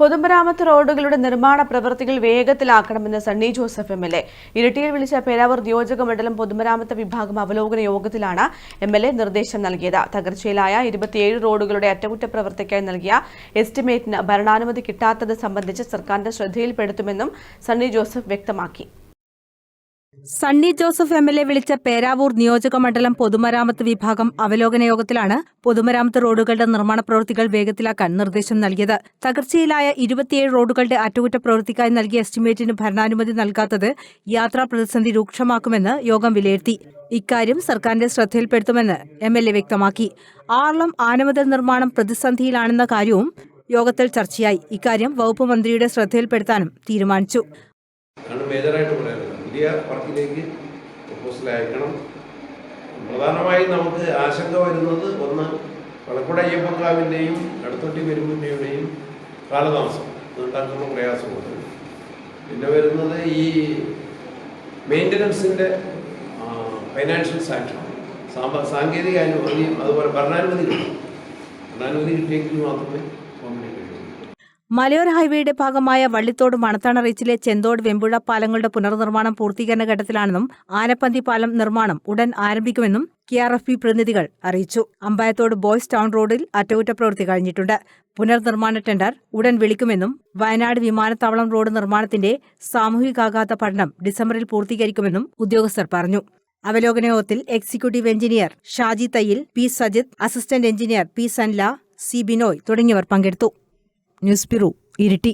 പൊതുമരാമത്ത് റോഡുകളുടെ നിർമ്മാണ പ്രവൃത്തികൾ വേഗത്തിലാക്കണമെന്ന് Sunny Joseph M L A. ഇരിട്ടിയിൽ വിളിച്ച പേരാവൂർ നിയോജക മണ്ഡലം പൊതുമരാമത്ത് വിഭാഗം അവലോകന യോഗത്തിലാണ് എം എൽ എ നിർദ്ദേശം നൽകിയത്. തകർച്ചയിലായ ഇരുപത്തിയേഴ് റോഡുകളുടെ അറ്റകുറ്റപ്രവൃത്തിക്കായി നൽകിയ എസ്റ്റിമേറ്റിന് ഭരണാനുമതി കിട്ടാത്തത് സംബന്ധിച്ച് സർക്കാരിന്റെ ശ്രദ്ധയിൽപ്പെടുത്തുമെന്നും സണ്ണി ജോസഫ് വ്യക്തമാക്കി. Sunny Joseph M L A വിളിച്ച പേരാവൂർ നിയോജക മണ്ഡലം പൊതുമരാമത്ത് വിഭാഗം അവലോകന യോഗത്തിലാണ് പൊതുമരാമത്ത് റോഡുകളുടെ നിർമ്മാണ പ്രവൃത്തികൾ വേഗത്തിലാക്കാൻ നിർദ്ദേശം നൽകിയത്. തകർച്ചയിലായ ഇരുപത്തിയേഴ് റോഡുകളുടെ അറ്റകുറ്റപ്രവൃത്തിക്കായി നൽകിയ എസ്റ്റിമേറ്റിന് ഭരണാനുമതി നൽകാത്തത് യാത്രാ പ്രതിസന്ധി രൂക്ഷമാക്കുമെന്ന് യോഗം വിലയിരുത്തി. ഇക്കാര്യം സർക്കാരിന്റെ ശ്രദ്ധയിൽപ്പെടുത്തുമെന്ന് എം എൽ എ വ്യക്തമാക്കി. ആർളം ആനമതിൽ നിർമ്മാണം പ്രതിസന്ധിയിലാണെന്ന കാര്യവും യോഗത്തിൽ ചർച്ചയായി. ഇക്കാര്യം വകുപ്പ് മന്ത്രിയുടെ ശ്രദ്ധയിൽപ്പെടുത്താനും തീരുമാനിച്ചു. പുതിയ വർക്കിലേക്ക് പ്രപ്പോസൽ അയക്കണം. പ്രധാനമായും നമുക്ക് ആശങ്ക വരുന്നത് ഒന്ന് വളക്കുട അയ്യപ്പക്കാവിന്റെയും അടുത്തൊട്ടി പെരുമ്പിന്റെയും കാലതാമസം. ഉണ്ടാക്കുന്ന പ്രയാസമുണ്ട്. പിന്നെ വരുന്നത് ഈ മെയിന്റനൻസിന്റെ ഫൈനാൻഷ്യൽ സാങ്ഷൻ സാമ്പ സാങ്കേതിക അനുമതിയും അതുപോലെ ഭരണാനുമതി കിട്ടും. ഭരണാനുമതി കിട്ടിയെങ്കിൽ മാത്രമേ കഴിയൂ മലയോര ഹൈവേയുടെ ഭാഗമായ വള്ളിത്തോട് മണത്താണ റീച്ചിലെ ചെന്തോട് വെമ്പുഴ പാലങ്ങളുടെ പുനർനിർമ്മാണം പൂർത്തീകരണ ഘട്ടത്തിലാണെന്നും ആനപ്പന്തി പാലം നിർമ്മാണം ഉടൻ ആരംഭിക്കുമെന്നും കെ ആർ എഫ് പി പ്രതിനിധികൾ അറിയിച്ചു. അമ്പായത്തോട് ബോയ്സ് ടൗൺ റോഡിൽ അറ്റകുറ്റപ്രവൃത്തി കഴിഞ്ഞിട്ടുണ്ട്. പുനർനിർമ്മാണ ടെൻഡർ ഉടൻ വിളിക്കുമെന്നും വയനാട് വിമാനത്താവളം റോഡ് നിർമ്മാണത്തിന്റെ സാമൂഹികാഘാത പഠനം ഡിസംബറിൽ പൂർത്തീകരിക്കുമെന്നും ഉദ്യോഗസ്ഥർ പറഞ്ഞു. അവലോകന യോഗത്തിൽ executive engineer Shaji Thayyil P Sajith assistant engineer P Sanla C Binoy തുടങ്ങിയവർ പങ്കെടുത്തു. News bureau Iritty.